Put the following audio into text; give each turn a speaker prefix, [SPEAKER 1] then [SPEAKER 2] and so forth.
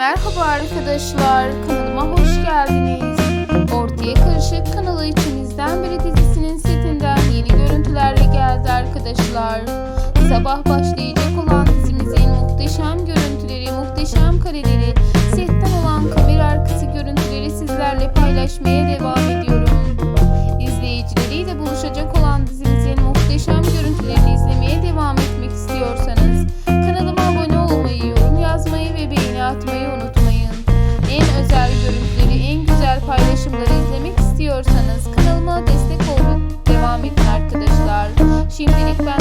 [SPEAKER 1] Merhaba arkadaşlar, kanalıma hoş geldiniz. Ortaya Karışık kanalı içimizden biri dizisinin setinden yeni görüntülerle geldi arkadaşlar. Sabah başlayacak olan dizimizin muhteşem görüntüleri, muhteşem kareleri, setten olan kamera arkası görüntüleri sizlerle paylaşmaya devam ediyorum. Şimdilik ben